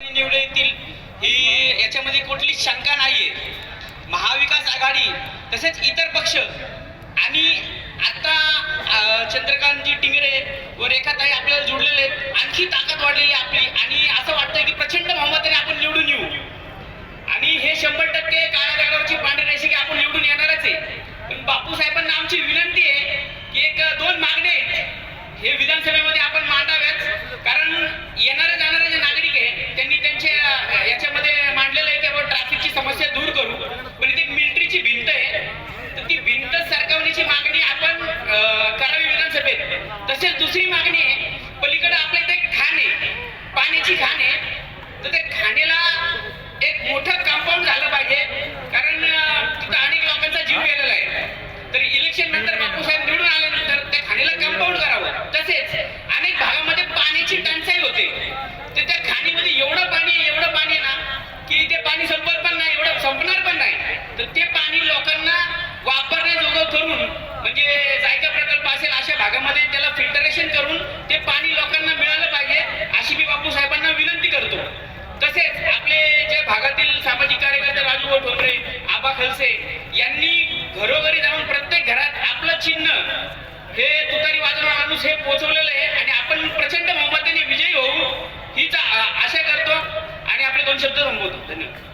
निवडून येतील ही याच्यामध्ये कुठलीच शंका नाहीये. महाविकास आघाडी तसेच इतर पक्ष आणि आता चंद्रकांतजी टिंगरे व रेखाताई आपल्याला जुडलेले आहेत. आणखी ताकद वाढलेली आपली आणि असं वाटतंय की प्रचंड बहुमताने आपण निवडून येऊ. आणि हे शंभर टक्के काळ्या दगडावरची पांढरी रेषे की आपण निवडून येणारच आहे. पण बापू साहेबांना आमची विनंती आहे की एक दोन मागणे हे विधानसभेमध्ये आपण मांडाव्यात. कारण येणारे जाणारे जी भिंत आहे तर ती भिंत सरकवण्याची मागणी आपण करावी विधानसभेत. तसेच दुसरी मागणी आहे पलीकडे आपल्या इथे खाणे खाण आहे पाण्याची खाण आहे. तर त्या खाणेला एक मोठं कंपाऊंड झालं पाहिजे कारण तिथं अनेक लोकांचा जीव गेलेला आहे. तर इलेक्शन नंतर बापूसाहेब निवडून आल्यानंतर त्या खाणेला कंपाऊंड करावं. तसेच अनेक भागामध्ये पाण्याची टंचाई होते. तर त्या तर ते पाणी लोकांना वापरण्याजोगं करून म्हणजे जायका प्रकल्प असेल अशा भागामध्ये त्याला फिल्टरेशन करून ते पाणी लोकांना मिळालं पाहिजे अशी मी बापू साहेबांना विनंती करतो. तसेच आपले जे भागातील सामाजिक कार्यकर्ते राजूभाऊ ठोंबरे आबा खलसे यांनी घरोघरी जाऊन प्रत्येक घरात आपलं चिन्ह हे तुतारी वाजवणार माणूस हे पोहोचवलेलं आहे आणि आपण प्रचंड बहुमताने विजयी होऊ हीच आशा करतो आणि आपले दोन शब्द संबोधतो धन्यवाद.